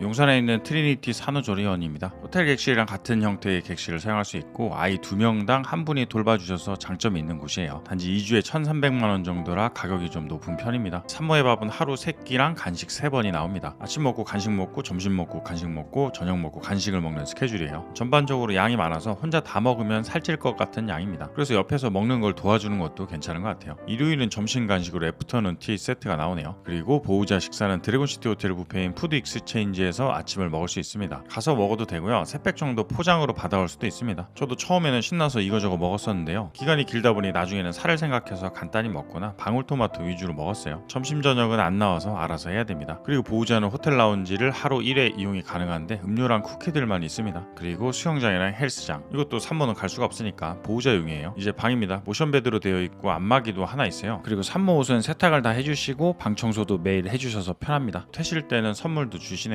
용산에 있는 트리니티 산후조리원입니다. 호텔 객실이랑 같은 형태의 객실을 사용할 수 있고 아이 두 명당 한 분이 돌봐주셔서 장점이 있는 곳이에요. 단지 2주에 1,300만 원 정도라 가격이 좀 높은 편입니다. 산모의 밥은 하루 세끼랑 간식 3번이 나옵니다. 아침 먹고 간식 먹고 점심 먹고 간식 먹고 저녁 먹고 간식을 먹는 스케줄이에요. 전반적으로 양이 많아서 혼자 다 먹으면 살찔 것 같은 양입니다. 그래서 옆에서 먹는 걸 도와주는 것도 괜찮은 것 같아요. 일요일은 점심 간식으로 애프터눈 티 세트가 나오네요. 그리고 보호자 식사는 드래곤시티 호텔 뷔페인 푸드 익스체인지에 서 아침을 먹을 수 있습니다. 가서 먹어도 되고요. 세팩 정도 포장으로 받아올 수도 있습니다. 저도 처음에는 신나서 이거저거 먹었었는데요. 기간이 길다 보니 나중에는 살을 생각해서 간단히 먹거나 방울토마토 위주로 먹었어요. 점심 저녁은 안 나와서 알아서 해야 됩니다. 그리고 보호자는 호텔 라운지를 하루 1회 이용이 가능한데 음료랑 쿠키들만 있습니다. 그리고 수영장이랑 헬스장 이것도 3번은 갈 수가 없으니까 보호자용이에요. 이제 방입니다. 모션베드로 되어 있고 안마기도 하나 있어요. 그리고 산모 옷은 세탁을 다 해주시고 방 청소도 매일 해주셔서 편합니다. 퇴실 때는 선물도 주시네요.